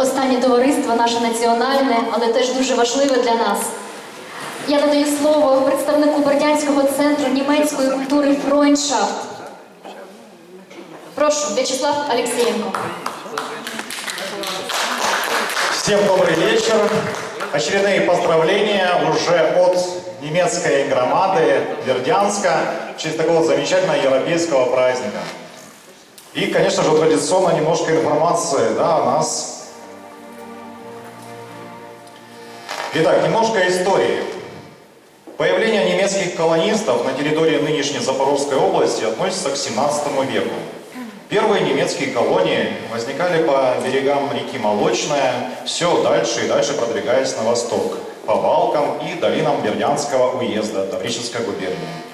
останнє товариство, наше національне, але теж дуже важливе для нас. Я надаю слово представнику Бердянського центру німецької культури Фройндшафт. Прошу, В'ячеслав Алексєєнко. Всем добрый вечер. Очередные поздравления уже от немецкой громады Вердянска в честь такого замечательного европейского праздника. И, конечно же, традиционно немножко информации да, о нас. Итак, немножко истории. Появление немецких колонистов на территории нынешней Запорожской области относится к 17 веку. Первые немецкие колонии возникали по берегам реки Молочная, все дальше и дальше продвигаясь на восток, по балкам и долинам Бердянского уезда Таврической губернии.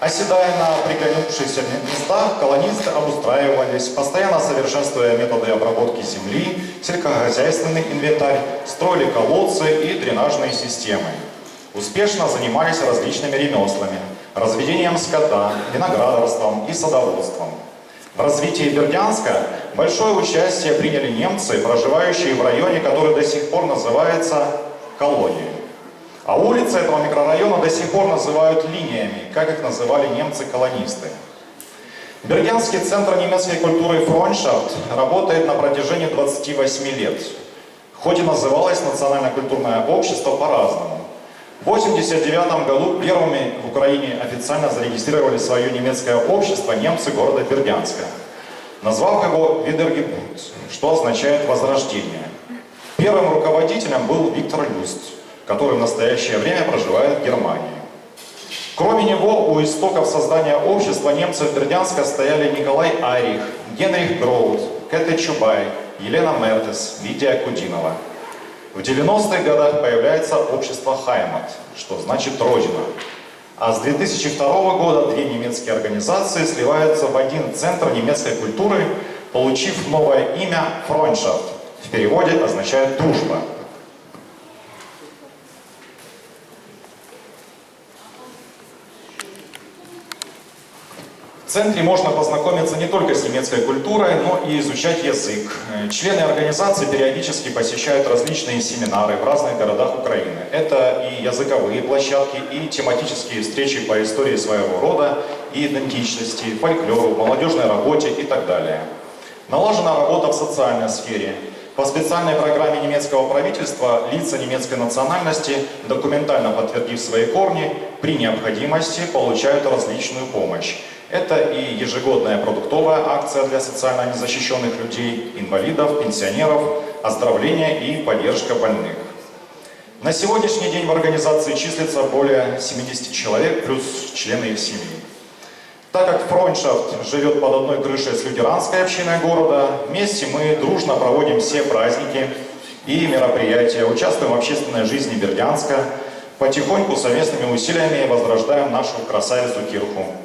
Оседая на приглянувшихся местах, колонисты обустраивались, постоянно совершенствуя методы обработки земли, сельскохозяйственный инвентарь, строили колодцы и дренажные системы. Успешно занимались различными ремеслами, разведением скота, виноградарством и садоводством. В развитии Бердянска большое участие приняли немцы, проживающие в районе, который до сих пор называется колонией. А улицы этого микрорайона до сих пор называют линиями, как их называли немцы-колонисты. Бердянский центр немецкой культуры Фроншафт работает на протяжении 28 лет, хоть и называлось Национально-культурное общество по-разному. В 1989 году первыми в Украине официально зарегистрировали свое немецкое общество немцы города Бердянска, назвав его Видергебурт, что означает «возрождение». Первым руководителем был Виктор Люст, который в настоящее время проживает в Германии. Кроме него, у истоков создания общества немцев Бердянска стояли Николай Айрих, Генрих Гроут, Кэте Чубай, Елена Мертес, Лидия Кудинова. В 90-х годах появляется общество Хаймат, что значит «Родина». А с 2002 года две немецкие организации сливаются в один центр немецкой культуры, получив новое имя «Фройндшафт». В переводе означает «дружба». Центре можно познакомиться не только с немецкой культурой, но и изучать язык. Э, Члены организации периодически посещают различные семинары в разных городах Украины. Это и языковые площадки, и тематические встречи по истории своего рода, и идентичности, фольклору, молодежной работе и так далее. Налажена работа в социальной сфере. По специальной программе немецкого правительства лица немецкой национальности, документально подтвердив свои корни, при необходимости получают различную помощь. Это и ежегодная продуктовая акция для социально незащищенных людей, инвалидов, пенсионеров, оздоровление и поддержка больных. На сегодняшний день в организации числится более 70 человек, плюс члены их семьи. Так как Фронтшафт живет под одной крышей с лютеранской общиной города, вместе мы дружно проводим все праздники и мероприятия, участвуем в общественной жизни Бердянска, потихоньку совместными усилиями возрождаем нашу красавицу Кирху.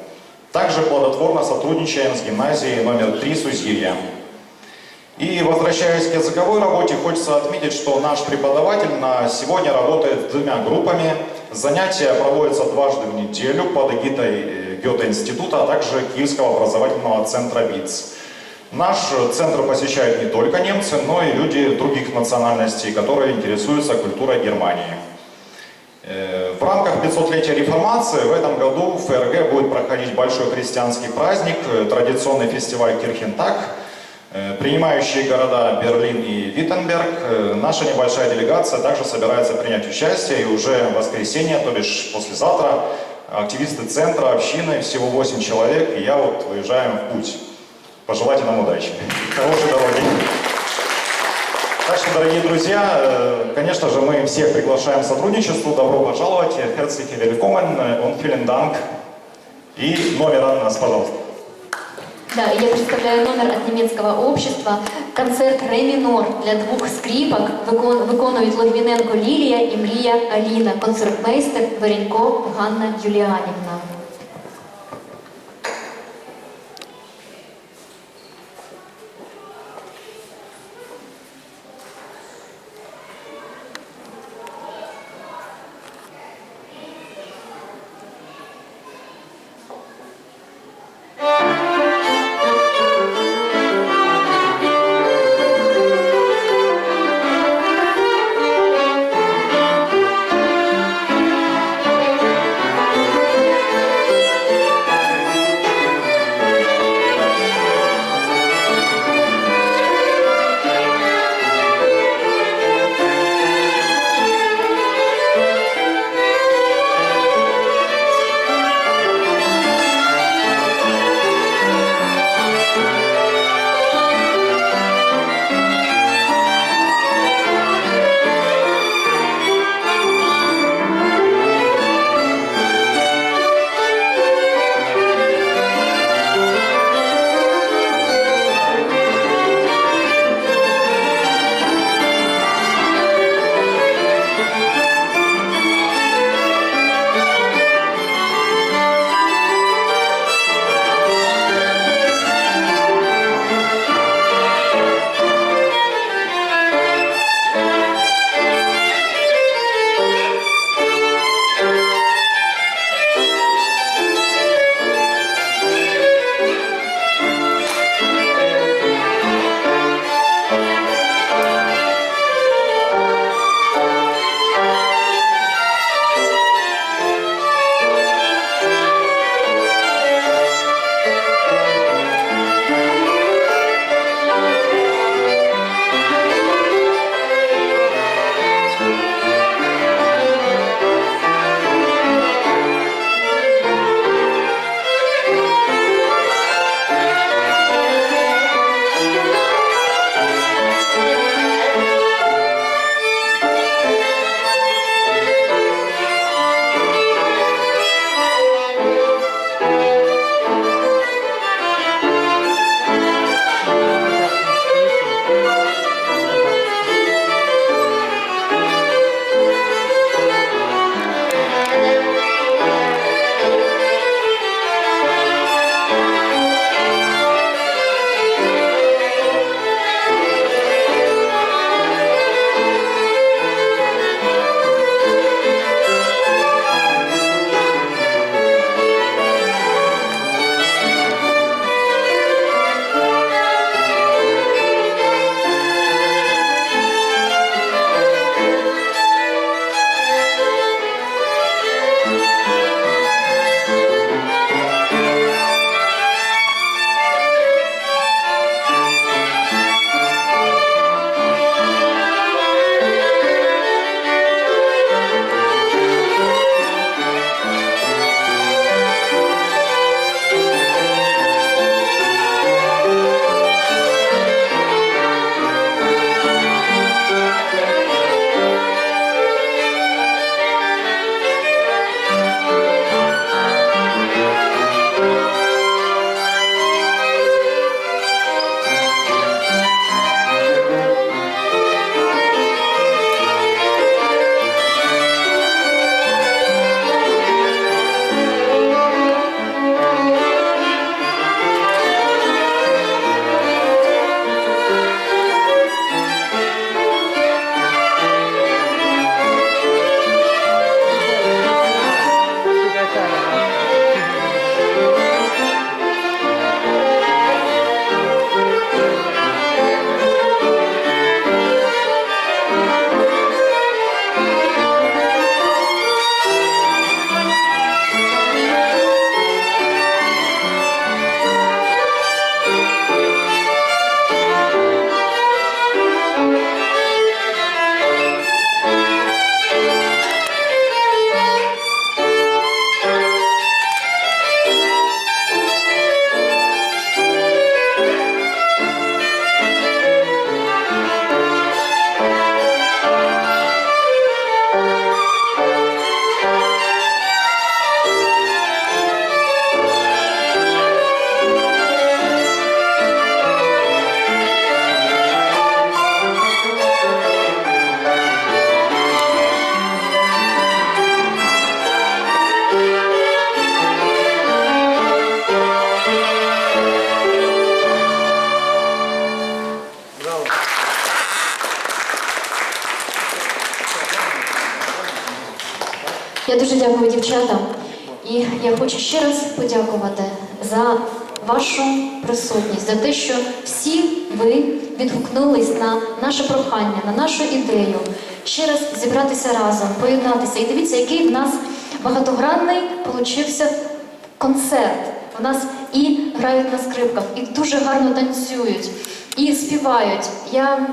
Также плодотворно сотрудничаем с гимназией номер 3 Сузирья. И возвращаясь к языковой работе, хочется отметить, что наш преподаватель на сегодня работает с двумя группами. Занятия проводятся дважды в неделю под эгидой э, Гёте-института, а также Киевского образовательного центра ВИЦ. Наш центр посещают не только немцы, но и люди других национальностей, которые интересуются культурой Германии. В рамках 500-летия реформации в этом году в ФРГ будет проходить большой христианский праздник, э, традиционный фестиваль Кирхентаг. Э, Принимающие города Берлин и Виттенберг, э, наша небольшая делегация также собирается принять участие, и уже в воскресенье, то бишь послезавтра, активисты центра, общины, всего 8 человек, и я вот выезжаем в путь. Пожелайте нам удачи. Хорошей дороги. Так что, дорогие друзья, э, конечно же, мы всех приглашаем к сотрудничеству. Добро пожаловать. Herzlich willkommen und vielen Dank. И номер от нас, пожалуйста. Да, я представляю номер от немецкого общества. Концерт ре минор для двух скрипок викон- виконують Логвіненко Лілія і Мрія Аліна, концертмейстер Варенько Ганна Юліанівна. Дякую дівчатам. І я хочу ще раз подякувати за вашу присутність, за те, що всі ви відгукнулись на наше прохання, на нашу ідею ще раз зібратися разом, поєднатися. І дивіться, який в нас багатогранний получився концерт. У нас і грають на скрипках, і дуже гарно танцюють, і співають. Я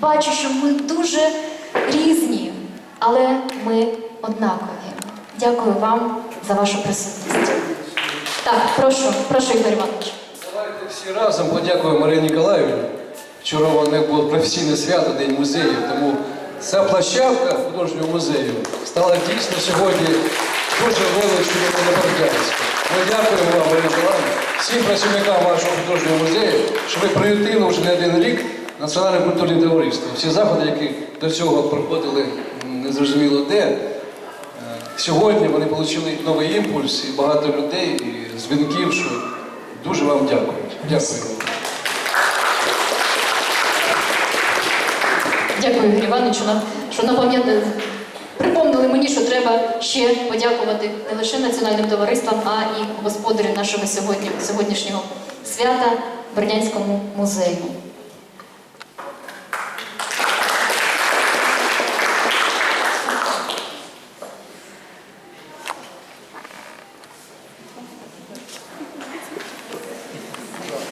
бачу, що ми дуже різні, але ми однакові. Дякую вам за вашу присутність. Так, прошу, прошу, Ігор Іванович. Давайте всі разом подякуємо Марині Ніколаївні. Вчора у них було професійне свято, День музеїв, тому ця площадка художнього музею стала дійсно сьогодні дуже величною на Бердянську. Ми дякуємо вам, Марина Ніколаївна, всім працівникам вашого художнього музею, що ви приютили вже не один рік Національне культурне товариство. Всі заходи, які до цього проходили незрозуміло де. Сьогодні вони отримали новий імпульс і багато людей, і дзвінків, що дуже вам дякують. Дякую. Дякую, Ігор Івановичу, що напам'ятали. Припомнили мені, що треба ще подякувати не лише національним товариствам, а і господарю нашого сьогодні, сьогоднішнього свята Бердянському музею.